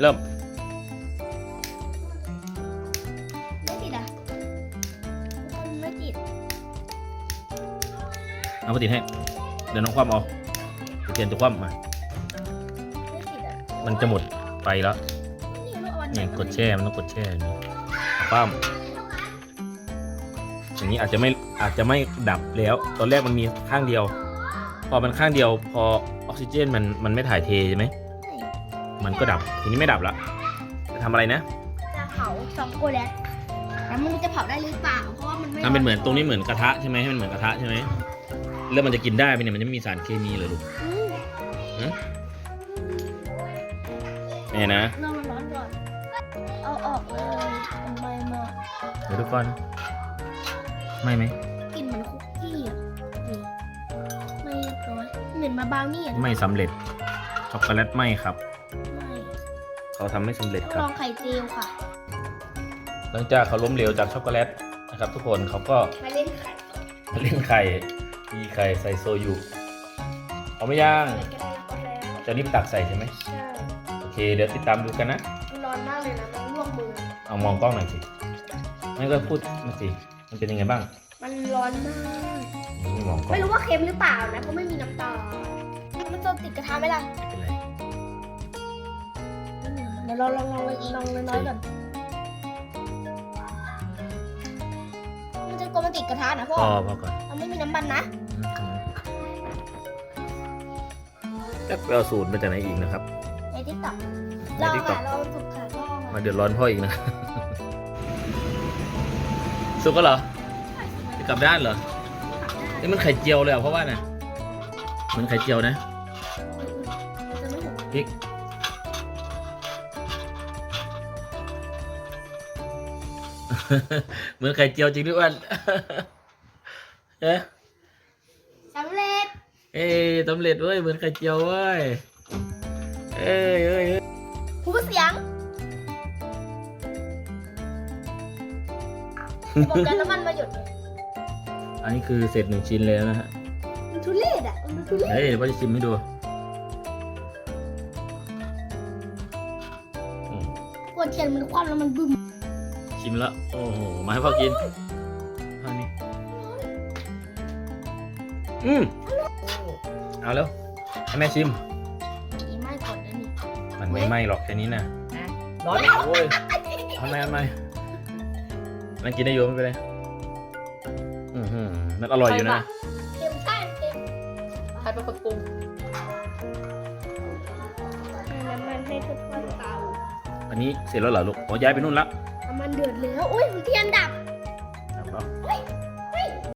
เริ่ม ไม่ติดอะมันไม่ติดเอามาติดให้ เดี๋ยวน้องคว่ำเอาเดี๋ยวเทียนจะคว่ำมา ไม่ติดอะมันจะหมดไฟแล้วนี่ลูกเอาอันไหนเนี่ยมากดแช่ มันต้องกดแช่อย่างนี้คว่ำอย่างนี้อาจจะไม่อาจจะไม่ดับแล้ว ตอนแรกมันมีข้างเดียว พอมันข้างเดียว พอออกซิเจนมันมันไม่ถ่ายเทใช่ไหม มันก็ดับ ทีนี้ไม่ดับละจะทำอะไรนะจะเผาช็อกโกแลตแต่ไมันจะเผาได้หรือเปล่า เพราะว่ามันไม่ทำเป็นเหมือนตรงนี้เหมือนกระทะใช่ไหมให้มันเหมือนกระทะใช่ไหมแล้วมันจะกินได้ไหมเนี่ยมันจะไม่มีสารเคมีเลยลูกอืมเนี่ยนะรอมันร้อนก่อน เอาออกเลยมันไม่มากเดี๋ยวทุกคนไม่ไหมกลิ่นเหมือนคุกกี้อะนี่ไม่เรียบร้อยเหม็นมาบราวนี่อะไม่สำเร็จ ช็อกโกแลตไม่ครับไม่เขาทำไม่สำเร็จต้องครัลบ องไข่เจียวค่ะ หลังจากเขาล้มเหลวจากช็อกโกแลตนะครับทุกคนเขาก็มาเล่นไข่มาเล่นไข่ตีไข่ใส่โซยุเอาไม่ย่างก็ได้ก็แล้วจะรีบตักใส่ใช่ไหมใช่โอเค เดี๋ยวติดตามดูกันนะ มันร้อนมากเลยนะมันลวกมือ เอามองกล้องหน่อยสิไม่ก็พูดมาสิ มันเป็นยังไงบ้างมันร้อนมาก ไม่มองกล้องไม่รู้ว่าเค็มหรือเปล่านะเพราะไม่มีน้ำตาล มันจะติดกระทะไหมล่ะไม่เป็นไรเดี๋ยวเราลองลองลองน้อยๆก่อนมันจะกลัวมันติดกระทะนะพ่พออพอก่อนมันไม่มีน้ำมันนะแล้วไปเอาสูตรมาจากไหนอีกนะครับ ในทิกตอกในลอง TikTok ค่ะลองสุกค่ะพ่อมาเดือดร้อนพ่ออีกนะ สุกก็เหรอจะกลับด้านเหรอนี่มันไข่เจียวเลยเหรอเพราะว่าน่ะเหมันไข่เจียวนะจะไม่ถูก พริก เหมือนไข่เจียวจริงด้วยอ้วนเอ๊ะสำเร็จ เอ้ยสำเร็จเว้ยเหมือนไข่เจียวเว้ย เอ้ยเอ้ยเอ้ยหูเสียงบอกกันน้ำมันมาหยดเลยอันนี้คือเสร็จหนึ่งชิ้นเลยนะฮะมันทุเรศอะมันทุเรศเฮ้ยเดี๋ยวพ่อจะชิมให้ดู มกวนเทียนมันคว่ำแล้วมันบึ้มชิมแล้ว โอ้โห มาให้พ่อกินอันนี้อืมเอาแล้วให้แม่ชิม อีไม่ก่อนนะนี่มันไม่ไหม้หรอกแค่นี้นะร้อนโอ้ยทำไมทำไมมันกินได้อยู่ไม่เป็นไรอือหือมันอร่อยอยู่นะเค็มใช่เค็มใครเป็นคนปรุงน้ำมันให้ทุกคนเตา อันนี้เสร็จแล้วเหรอลูกอ๋อย้ายไปนู่นละ มันเดือดแล้ว อุ้ยเทียนดับดับแล้ว